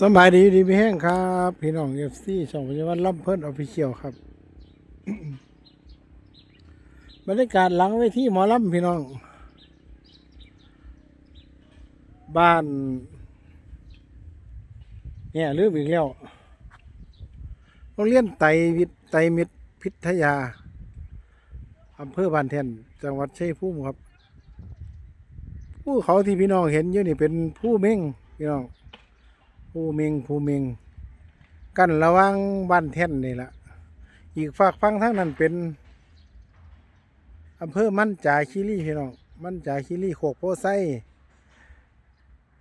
สบายดีดีพี่แห้งครับ พี่น้องเอฟซีช่องปัจจุบันล่ำเพิ่นออฟฟิเชียลครับ บรรยากาศหลังเวทีหมอลำพี่น้อง บ้าน เนี่ยลืมอีกแล้วโรงเรียนไตวิทไตมิตรพิทยาอำเภอบ้านแท่นจังหวัดชัยภูมิครับ ผู้เขาที่พี่น้องเห็นอยู่นี่เป็นผู้เม่งพี่น้อง ผู้เมงผู้เมงกันระว่างบ้านแท่นนี่แหละอีกฝากฟังทั้งนั้นเป็นอำเภอมั่นจาคีรีพี่น้องมั่นจาคีรีโขกโพไซ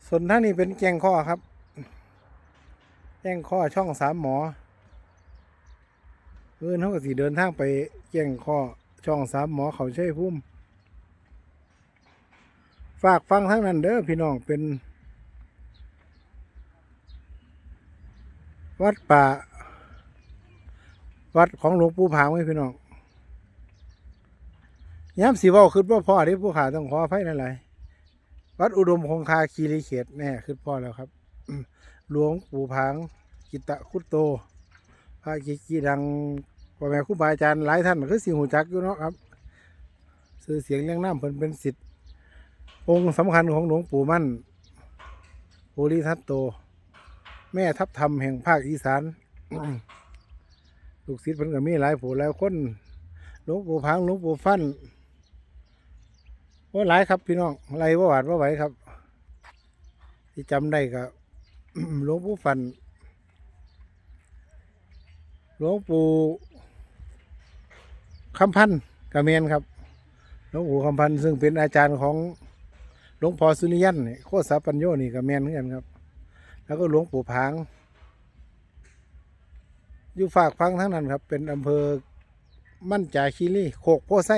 ส่วนทั้งนี้เป็นแกงข้อครับ แกงข้อช่องสามหมอเพื่อนเขาก็สิเดินทางไปแกงข้อช่องสามหมอเขาใช้พุ่มฝากฟังทั้งนั้นเด้อพี่น้องเป็น วัดป่า วัดของหลวงปู่ผางไว้พี่น้องย้ำสีว่าคือว่าพ่อที่ผู้ขาต้องขออภัยนั่นแหละวัดอุดมคงคาคีรีเขตแน่คือพ่อแล้วครับหลวงปู่ผางกิตะคุตโต พระกิกีดังพ่อแม่ครูบาอาจารย์หลายท่านคือสิหูจักอยู่เนาะครับซื้อเสียงเลี้ยงน้ำเพิ่นเป็นสิทธิ์องค์สำคัญของหลวงปู่มั่นภูริทัตโต แม่ทับธรรมแห่งภาคอีสานลูกศิษย์เพิ่นก็มีหลายผู้หลายคนหลวงปู่พังหลวงปู่ฟันว่าหลายครับ พี่น้องไรว่าหวาดว่าไหวครับ ที่จำได้ก็หลวงปู่ฟันหลวงปู่คำพันธ์กระเมนครับหลวงปู่คำพันธ์ซึ่งเป็นอาจารย์ของหลวงพ่อสุริยันโคตรสาปัญโยนี่กระเมนเหมือนกันครับ แล้วก็หลวงปู่ผาง อยู่ฝากฟังทั้งนั้นครับ เป็นอำเภอมั่นจาคีรีโคกโพไซ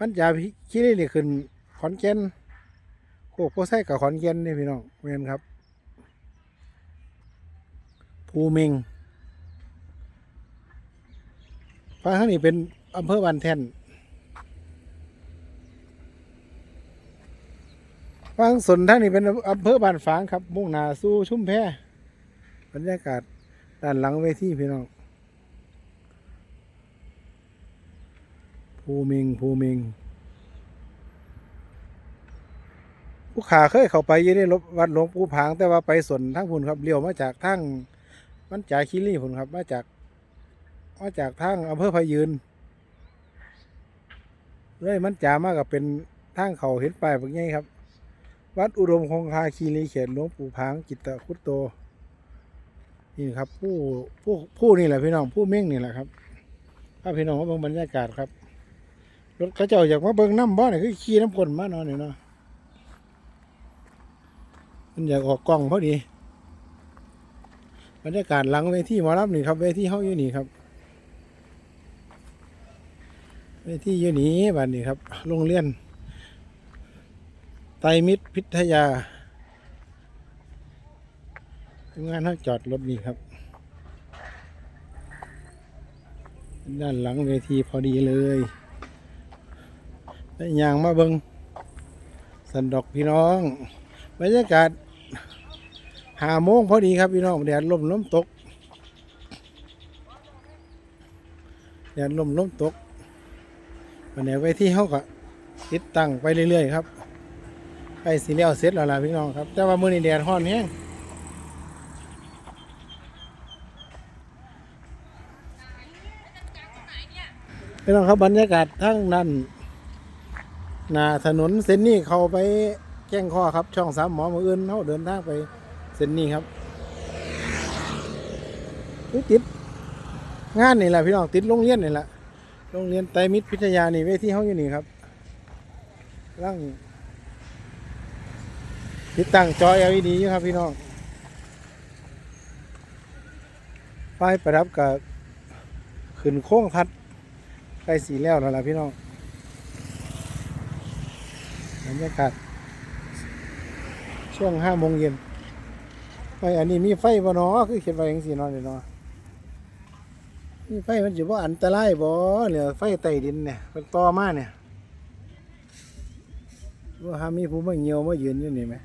มั่นจาคีรีนี่ขึ้นขอนแก่นโคกโพไซกับขอนแก่นนี่พี่น้องเวียนครับ ภูเมงฟังทั้งนี้เป็นอำเภอบ้านแท่น ฟังสนทั้งนี้เป็นอำเภอบ้านฝางครับมุ่งหนาสู่ชุ่มแพบรรยากาศด้านหลังเวทีพี่น้องภูเมงภูเมงผู้ขาเคยเข้าไปยี่ในวัดหลวงปู่ผาง แต่ว่าไปสนทั้งพุ่นครับเลี้ยวมาจากทั้งมันจ่ายคิรีพุ่นครับ มาจากมาจากทางอำเภอพยืนเลยมันจ่ามากับเป็นทางเขาเห็นไปแบบนี้ครับ วัดอุดมคงคาคีรีเขตหลวงปู่ผางกิตตคุตโต นี่ครับ ผู้ผู้ผู้นี่แหละพี่น้องผู้เม่งนี่แหละครับถ้าพี่น้องมาเบิ่งบรรยากาศครับรถเขาเจ้าอยากมาเบิ่งน้ำบ่เนี่คือขี่น้ำกลนมาเนาะนี่เนาะมันอยากออกกล้องพอดีบรรยากาศหลังเวทีหมอลำนี่ครับเวทีเฮาอยู่นี่ครับเวทีอยู่นี่บัดนี้ครับโรงเรียน ไตรมิตรพิทยาทำงานเขาจอดรถนี่ครับ ด้านหลังเวทีพอดีเลยได้ยางมาเบิงสันดอกพี่น้อง บรรยากาศหาโมงพอดีครับพี่น้องแดดลมล้มตกแดดลมล้มตกวันนี้เวทีเขาก็ติดตั้งไปเรื่อยๆครับ ไปสีเลี้ยวเสร็จแล้วล่ะพี่น้องครับ แต่ว่ามือนี้แดดร้อนแห้งพี่น้องครับบรรยากาศทั้งนั้นหน้าถนนเส้นนี้เขาไปแจ้งข้อครับ ช่องสามหมอมืออื่นเขาเดินทางไปเส้นนี้ครับติดงานนี่แหละพี่น้องติดโรงเรียนนี่แหละโรงเรียนไตรมิตรพิทยานี่เวทีเขาอยู่นี่ครับร่าง ติดตั้งจอ LED อยู่ครับพี่น้องไฟประดับกับขึ้นโค้งทัดใกล้สีแล้วแล้วล่ะพี่น้องบรรยากาศช่วงห้าโมงเย็นไฟอันนี้มีไฟบ่เนาะคือเขียนไว้อย่างสีนอนเลยเนาะมีไฟมันจะว่าอันตรายบ่เนี่ยไฟใต้ดินเนี่ยเป็นต่อมาเนี่ยว่าหามีผู้มาเหี่ยวมายืนอยู่นี่ไหม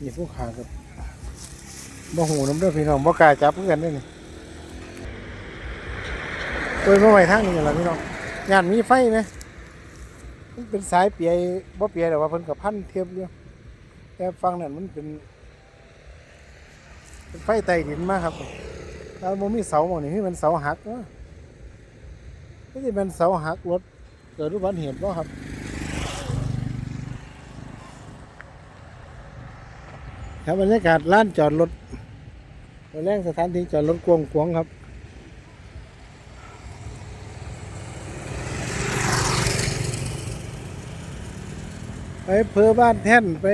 มีผู้ขากับบ่หูน้ำเด้อพี่น้องบ่กล้าจับเพื่อนเด้นี่โอ้ยมาไหว้ทางนี้ล่ะพี่น้องงานมีไฟไหมมันเป็นสายเปียบ่เปียแต่ว่าเพิ่นกับพันเทียบอยู่แต่ฟังนั่นมันเป็นเป็นไฟใต้ดินมากครับถ้าบ่มีเสาหม้องนี่มันเสาหักเนาะก็สิเป็นเสาหักรถเกิดอุบัติเหตุบ่ครับ ครับบรรยากาศร้านจอดรถแรงสถานที่จอดรถกวงขวงครับไปเภอบ้านแท่นไป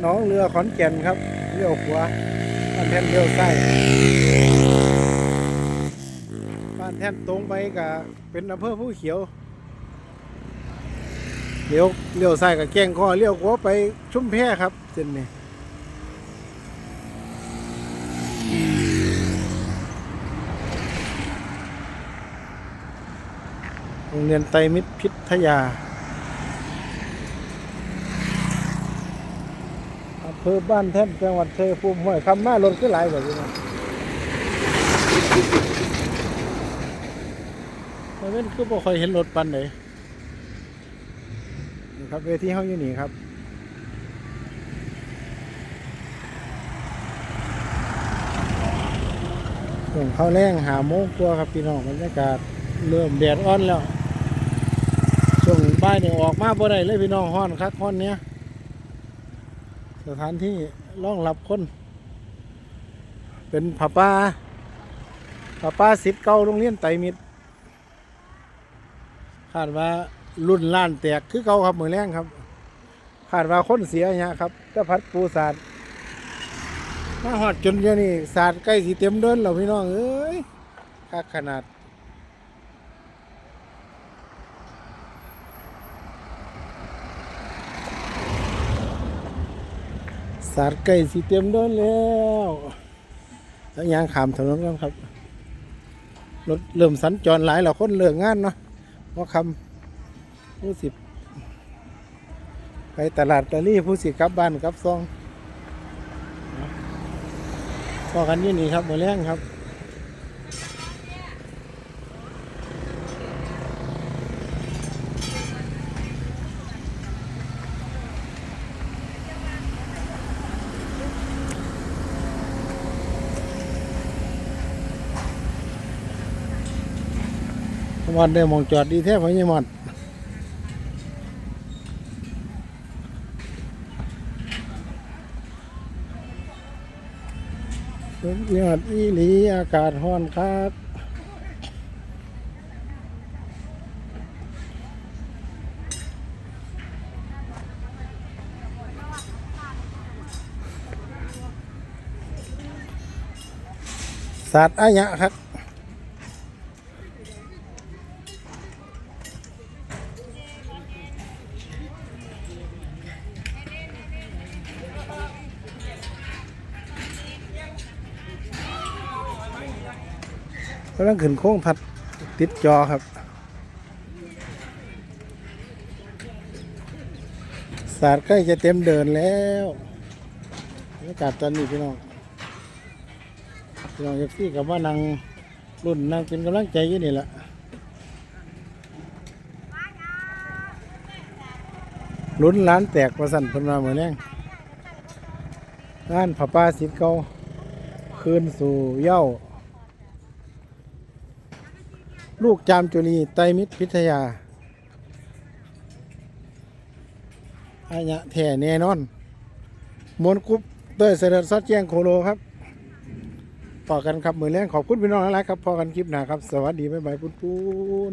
หนองเรือขอนแก่นครับเลี้ยวขวาบ้านแท่นเลี้ยวซ้ายบ้านแท่นตรงไปกับเป็นอำเภอผู้เขียวเลี้ยวเลี้ยวซ้ายกับแกงคอเลี้ยวขวาไปชุ่มแพครับเส้นนี้ รงเรียนไตรมิตรพิทยาอำเภอบ้านแท่นจังหวัดชัยภูมิห้วยคำมารถก็หลายแบบนี้นะมันเป็นคือบ่ค่อยเห็นรถปันไหนนี่ครับเวทีเขาอยู่นี่ครับส่งเข้าแรงหาโมงกว่าครับพี่น้องบรรยากาศเริ่มแดดอ่อนแล้วายนี่ยออกมาบ่ได้เลยพี่น้องฮ้อนคักฮ้อนเนี้ยสถานที่รองรับคน เป็นผาป้าผาป้าสิทธิ์เก่าโรงเรียนไตมิตรคาดว่ารุ่นล้านแตกคือเก่าครับมือแรงครับคาดว่าคนเสียเนี่ยครับจะพัดปูศาสตร์มาหอดจนเดี๋ยวนี้ศาสตร์ใกล้สีเต็มเดินแล้วพี่น้องเอ้ยคักขนาด สาดไก่สีเตรียมโดนแล้วแล้วยางขามถนนกันครับรถเริ่มสัญจรหลายเราคนเลิกงานเนาะเพราะคำผู้สิบไปตลาดตะลี่ผู้สิกลับบ้านกลับซองพอกันยี่นี่ครับหมดแรงครับ มอดได้มองจอดดีแท้พะยี่มอดสุดยอดอีหลีอากาศร้อนครับสัตว์อายะครับ กำลังขึ้นโค้งทัดติดจอครับ สาดใกล้จะเต็มเดินแล้วบรรยากาศตอนนี้พี่น้อง พี่น้องเอฟซีกับว่านั่งรุ่นนั่งเป็นกำลังใจอยู่นี่แหละลุ้นล้านแตกประสันพนมาเหมือนแรงงานผ้าป้าสิทธิ์เก่าคืนสู่เย้า ลูกจามจุลีไตรมิตรพิทยาอายะแท่แน่นอนมวนกุ๊บเตยเสด็จซัดแจ้งโคโลครับพอกันครับมือแรงขอบคุณพี่น้องหลายๆครับพอกันคลิปหน้าครับ สวัสดีบ๊ายบายปุ้นปุ้น